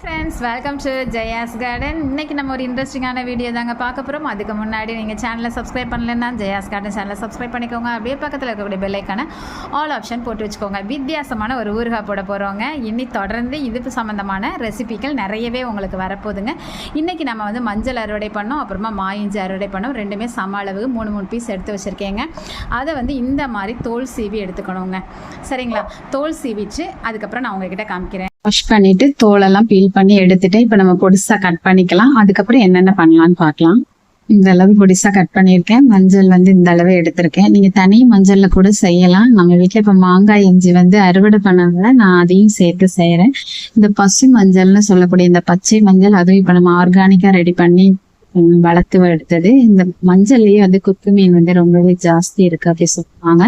Friends welcome to Jaya's garden இன்றைக்கி நம்ம ஒரு இன்ட்ரெஸ்டிங்கான வீடியோ தாங்க பார்க்க போகிறோம் அதுக்கு முன்னாடி நீங்கள் சேனலை சப்ஸ்கிரைப் பண்ணலன்னா ஜெயாஸ் கார்டன் சேனலை சப்ஸ்கிரைப் பண்ணிக்கோங்க. அப்படியே பக்கத்தில் இருக்கக்கூடிய பெல்லைக்கான ஆல் ஆப்ஷன் போட்டு வச்சுக்கோங்க. வித்தியாசமான ஒரு ஊறுகாய் போட போகிறோங்க இனி தொடர்ந்து இது சம்மந்தமான ரெசிபிகள் நிறையவே உங்களுக்கு வரப்போகுதுங்க. இன்றைக்கி நம்ம வந்து மஞ்சள் அறுவடை பண்ணோம். அப்புறமா மாயிஞ்சி அறுவடை பண்ணோம். ரெண்டுமே சம அளவு மூணு மூணு பீஸ் எடுத்து வச்சுருக்கேங்க. அதை வந்து இந்த மாதிரி தோல் சீவி எடுத்துக்கணுங்க. சரிங்களா? தோல் சீவிச்சு அதுக்கப்புறம் நான் உங்ககிட்ட காமிக்கிறேன். வாஷ் பண்ணிட்டு தோலெல்லாம் பீல் பண்ணி எடுத்துட்டு இப்போ நம்ம பொடிசா கட் பண்ணிக்கலாம். அதுக்கப்புறம் என்னென்ன பண்ணலாம்னு பார்க்கலாம். இந்த அளவு பொடிசா கட் பண்ணியிருக்கேன். மஞ்சள் வந்து இந்த அளவு எடுத்திருக்கேன். நீங்க தனி மஞ்சள்ல கூட செய்யலாம். நம்ம வீட்டில் இப்போ மாங்காய் இஞ்சி வந்து அறுவடை பண்ணதுல நான் அதையும் சேர்த்து செய்யறேன் இந்த பசு மஞ்சள்னு சொல்லக்கூடிய இந்த பச்சை மஞ்சள் அதுவும் இப்போ நம்ம ஆர்கானிக்கா ரெடி பண்ணி வளர்த்து எடுத்தது இந்த மஞ்சள்லயே வந்து குத்து மீன் வந்து ரொம்பவே ஜாஸ்தி இருக்கு அப்படி சொல்லுவாங்க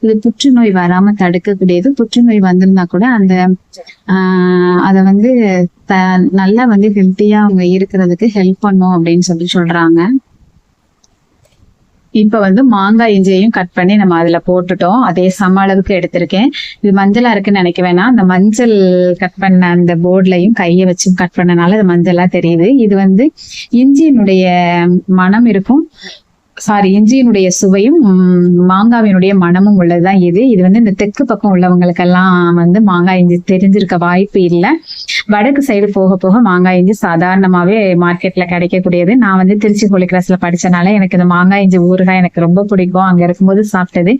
இது புற்றுநோய் வராம தடுக்கக்கூடியது. புற்றுநோய் வந்திருந்தா கூட அந்த ஆஹ் அதை வந்து த நல்லா வந்து ஹெல்த்தியா அவங்க இருக்கிறதுக்கு ஹெல்ப் பண்ணும் அப்படின்னு சொல்லி சொல்றாங்க. இப்ப வந்து மாங்காய் இஞ்சியையும் கட் பண்ணி நம்ம அதுல போட்டுட்டோம். அதே சம அளவுக்கு எடுத்திருக்கேன். இது மஞ்சளா இருக்குன்னு நினைக்க வேணாம். அந்த மஞ்சள் கட் பண்ண அந்த போர்ட்லையும் கையை வச்சு கட் பண்ணனால அது மஞ்சளா தெரியுது. இது வந்து இஞ்சியினுடைய மனம் இருக்கும். சாரி இஞ்சியினுடைய சுவையும் மாங்காவினுடைய மனமும் உள்ளதுதான் இது. இது வந்து இந்த தெற்கு பக்கம் உள்ளவங்களுக்கெல்லாம் வந்து மாங்காய் இஞ்சி தெரிஞ்சிருக்க வாய்ப்பு இல்லை. வடக்கு சைடு போக போக மாங்காய் இஞ்சி சாதாரணமாவே மார்க்கெட்ல கிடைக்கக்கூடியது. நான் வந்து திருச்சி ஹோலி கிளாஸ்ல படிச்சனால எனக்கு இந்த மாங்காய் இஞ்சி ஊறுகாய் எனக்கு ரொம்ப பிடிக்கும். அங்க இருக்கும்போது சாப்பிட்டது.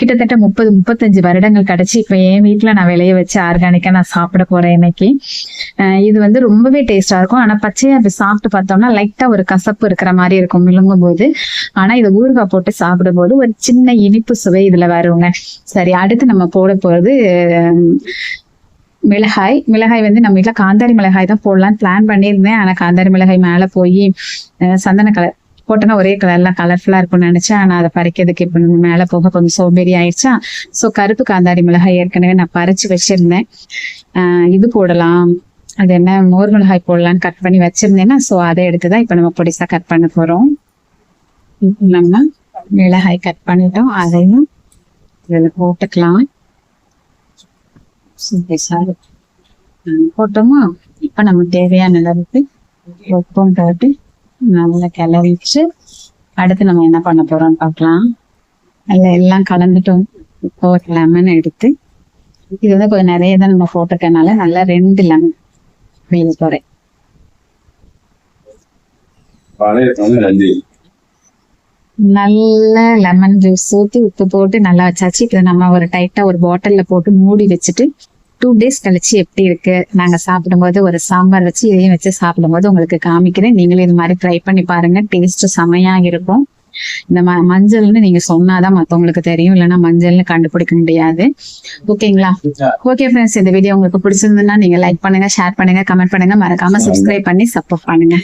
கிட்டத்தட்ட முப்பது முப்பத்தஞ்சு வருடங்கள் கிடைச்சு இப்போ என் வீட்டில் நான் விளைய வச்சு ஆர்கானிக்கா நான் சாப்பிட போகிறேன் இன்னைக்கு. இது வந்து ரொம்பவே டேஸ்டா இருக்கும். ஆனா பச்சையாக அப்படி சாப்பிட்டு பார்த்தோம்னா லைட்டா ஒரு கசப்பு இருக்கிற மாதிரி இருக்கும். விழுங்கும் போது ஆனா இதை ஊறுகாய் போட்டு சாப்பிடும்போது ஒரு சின்ன இனிப்பு சுவை இதுல வருங்க. சரி அடுத்து நம்ம போட போறது மிளகாய். மிளகாய் வந்து நம்ம வீட்டில் காந்தாரி மிளகாய் தான் போடலாம்னு பிளான் பண்ணியிருந்தேன். ஆனால் காந்தாரி மிளகாய் மேலே போய் சந்தன கலர் போட்டோன்னா ஒரே கலர்லாம் கலர்ஃபுல்லாக இருக்கும்னு நினச்சேன். ஆனால் அதை பறிக்கிறதுக்கு இப்போ மேலே போக கொஞ்சம் சோம்பேறி ஆயிடுச்சா. ஸோ கருப்பு காந்தாரி மிளகாய் ஏற்கனவே நான் பறிச்சு வச்சிருந்தேன். இது போடலாம். அது என்ன மோர் மிளகாய் போடலாம்னு கட் பண்ணி வச்சிருந்தேன்னா ஸோ அதை எடுத்து தான் இப்போ நம்ம பொடிசாக கட் பண்ண போகிறோம் நம்ம மிளகாய் கட் பண்ணிட்டோம். அதையும் இதில் போட்டுக்கலாம். சரி, போட்டோமா? இப்போ நம்ம தேவையான அளவுக்கு உப்பும் போட்டு நல்லா கிளறிச்சு அடுத்து நம்ம என்ன பண்ண போறோம்னு பார்க்கலாம். அதில் எல்லாம் கலந்துட்டோம். இப்போ லெமன் எடுத்து. இது வந்து கொஞ்சம் நிறைய தான் நம்ம போட்டிருக்கனால நல்லா ரெண்டு லெமன் மேல் போகிறேன் நல்ல லெமன் ஜூஸ் ஊற்றி உப்பு போட்டு நல்லா வச்சாச்சு. இதை நம்ம ஒரு டைட்டா ஒரு பாட்டில்ல போட்டு மூடி வச்சுட்டு டூ டேஸ் கழிச்சு எப்படி இருக்கு? நாங்க சாப்பிடும்போது ஒரு சாம்பார் வச்சு இதையும் வச்சு சாப்பிடும்போது உங்களுக்கு காமிக்கிறேன். நீங்களும் இது மாதிரி ட்ரை பண்ணி பாருங்க. டேஸ்ட் செமையா இருக்கும். இந்த ம மஞ்சள்னு நீங்க சொன்னாதான் மத்தவங்களுக்கு தெரியும். இல்லைன்னா மஞ்சள்னு கண்டுபிடிக்க முடியாது. ஓகேங்களா? ஓகே ஃப்ரெண்ட்ஸ் இந்த வீடியோ உங்களுக்கு பிடிச்சிருந்ததுன்னா நீங்க லைக் பண்ணுங்க ஷேர் பண்ணுங்க கமெண்ட் பண்ணுங்க. மறக்காம சப்ஸ்கிரைப் பண்ணி சப்போர்ட் பண்ணுங்க.